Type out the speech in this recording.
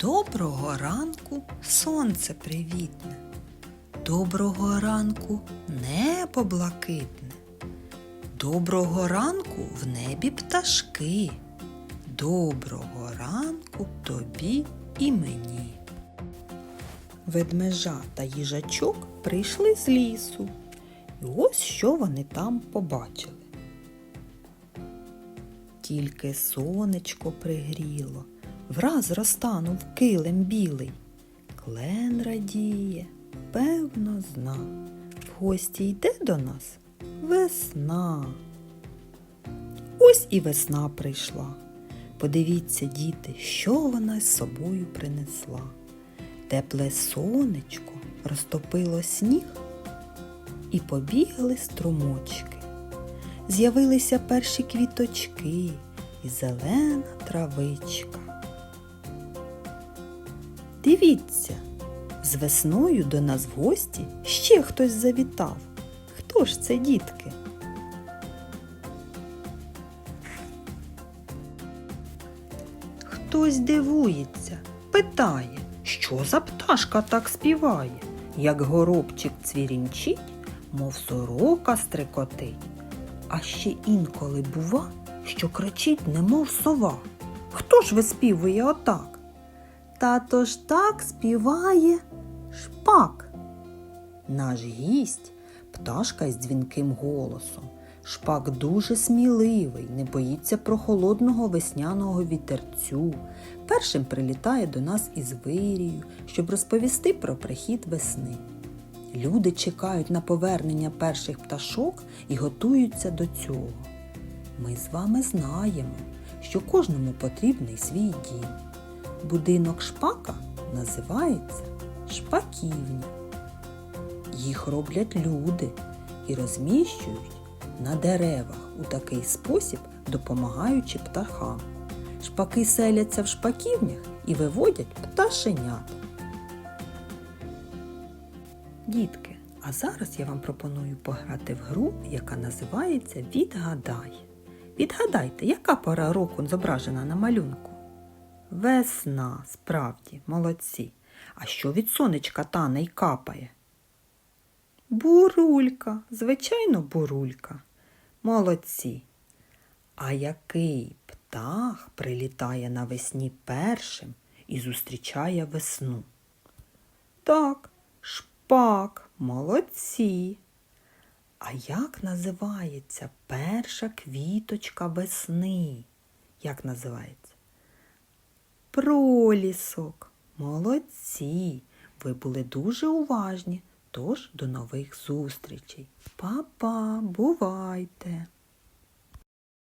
Доброго ранку сонце привітне. Доброго ранку небо блакитне. Доброго ранку в небі пташки. Доброго ранку тобі і мені. Ведмежа та їжачок прийшли з лісу. І ось що вони там побачили. Тільки сонечко пригріло, враз розтанув килим білий. Клен радіє, певно, зна. В гості йде до нас весна. Ось і весна прийшла. Подивіться, діти, що вона з собою принесла. Тепле сонечко розтопило сніг і побігли струмочки. З'явилися перші квіточки і зелена травичка. Дивіться, з весною до нас в гості ще хтось завітав. Хто ж це, дітки? Хтось дивується, питає, що за пташка так співає, як горобчик цвірінчить, мов сорока стрекотить. А ще інколи бува, що кричить, немов сова. Хто ж виспівує отак? Тато ж так співає шпак. Наш гість пташка із дзвінким голосом. Шпак дуже сміливий, не боїться прохолодного весняного вітерцю. Першим прилітає до нас із вирію, щоб розповісти про прихід весни. Люди чекають на повернення перших пташок і готуються до цього. Ми з вами знаємо, що кожному потрібний свій дім. Будинок шпака називається шпаківня. Їх роблять люди і розміщують на деревах у такий спосіб, допомагаючи птахам. Шпаки селяться в шпаківнях і виводять пташенят. Дітки, а зараз я вам пропоную пограти в гру, яка називається Відгадай. Відгадайте, яка пора року зображена на малюнку? Весна, справді, молодці. А що від сонечка тане й капає? Бурулька, звичайно, бурулька. Молодці. А який птах прилітає навесні першим і зустрічає весну? Так, шпак, молодці. А як називається перша квіточка весни? Як називається? Пролісок. Молодці. Ви були дуже уважні. Тож до нових зустрічей. Па-па, бувайте!